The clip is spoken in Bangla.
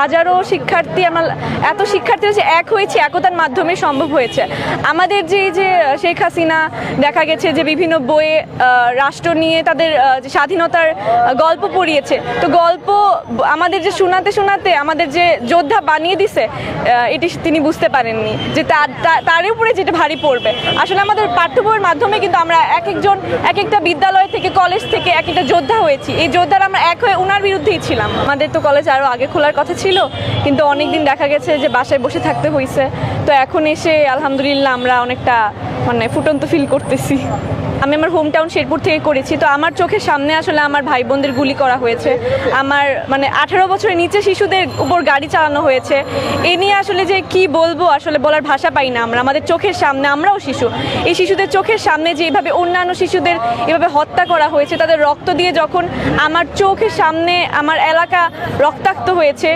হাজারো শিক্ষার্থী আমার এত শিক্ষার্থী হচ্ছে এক হয়েছে, একতার মাধ্যমে সম্ভব হয়েছে। আমাদের যে যে শেখ হাসিনা, দেখা গেছে যে বিভিন্ন বইয়ে রাষ্ট্র নিয়ে তাদের স্বাধীনতার গল্প পড়িয়েছে, তো গল্প আমাদের যে শোনাতে শোনাতে আমাদের যে যোদ্ধা বানিয়ে দিছে এটি তিনি বুঝতে পারেননি যে তার উপরে যেটা ভারী পড়বে। আসলে আমাদের পাঠ্য বইয়ের মাধ্যমে কিন্তু আমরা এক একজন, এক একটা বিদ্যালয় থেকে, কলেজ থেকে এক একটা যোদ্ধা হয়েছি। এই যোদ্ধারা আমরা এক হয়ে ওনার বিরুদ্ধেই ছিলাম। আমাদের তো কলেজ আরও আগে খোলার কথা ছিল, কিন্তু অনেক দিন দেখা গেছে যে বাসায় বসে থাকতে হয়েছে তো এখন এসে আলহামদুলিল্লাহ আমরা অনেকটা মানে ফুটন্ত ফিল করতেছি। আমি আমার হোম টাউন শেরপুর থেকে করেছি। তো আমার চোখের সামনে আসলে আমার ভাই বোনদের গুলি করা হয়েছে। আমার মানে আঠারো বছরের নিচে শিশুদের উপর গাড়ি চালানো হয়েছে। এ নিয়ে আসলে যে কি বলব, আসলে বলার ভাষা পাই না আমরা। আমাদের চোখের সামনে, আমরাও শিশু। এই শিশুদের চোখের সামনে যে এভাবে অন্যান্য শিশুদের এভাবে হত্যা করা হয়েছে, তাদের রক্ত দিয়ে যখন আমার চোখের সামনে, আমার এলাকা রক্তাক্ত হয়েছে